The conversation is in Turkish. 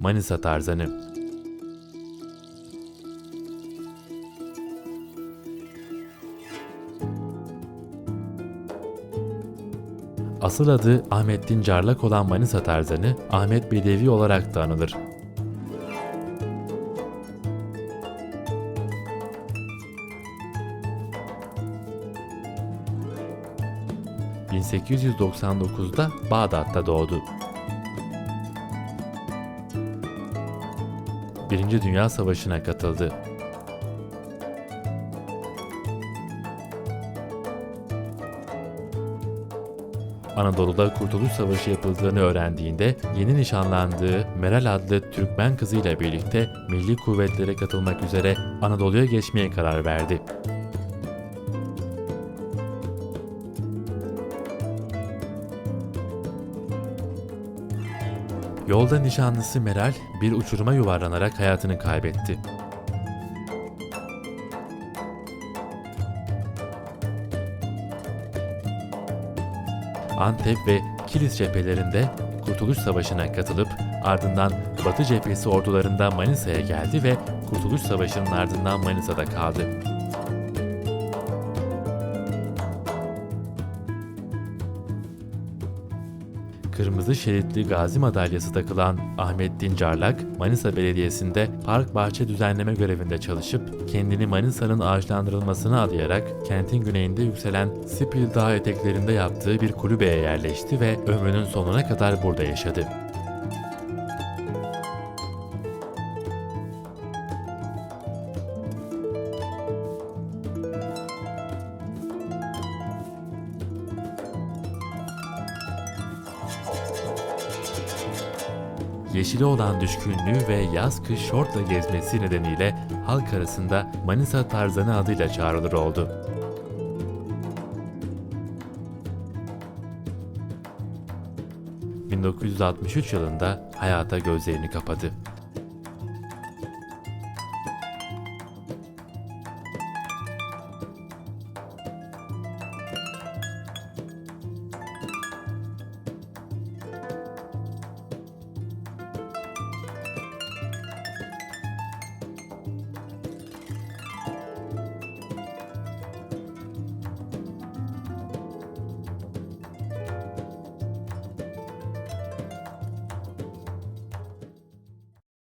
Manisa Tarzanı. Asıl adı Ahmet Dincarlak olan Manisa Tarzanı, Ahmet Bedevi olarak da anılır. ...1899'da Bağdat'ta doğdu. Birinci Dünya Savaşı'na katıldı. Anadolu'da Kurtuluş Savaşı yapıldığını öğrendiğinde yeni nişanlandığı Meral adlı Türkmen kızıyla birlikte milli kuvvetlere katılmak üzere Anadolu'ya geçmeye karar verdi. Yolda nişanlısı Meral bir uçuruma yuvarlanarak hayatını kaybetti. Antep ve Kilis cephelerinde Kurtuluş Savaşı'na katılıp ardından Batı cephesi ordularında Manisa'ya geldi ve Kurtuluş Savaşı'nın ardından Manisa'da kaldı. Kırmızı şeritli gazi madalyası takılan Ahmet Dincarlak, Manisa Belediyesi'nde park bahçe düzenleme görevinde çalışıp kendini Manisa'nın ağaçlandırılmasına adayarak kentin güneyinde yükselen Sipil Dağı eteklerinde yaptığı bir kulübeye yerleşti ve ömrünün sonuna kadar burada yaşadı. Yeşile olan düşkünlüğü ve yaz kış şortla gezmesi nedeniyle halk arasında Manisa Tarzanı adıyla çağrılır oldu. ...1963 yılında hayata gözlerini kapadı.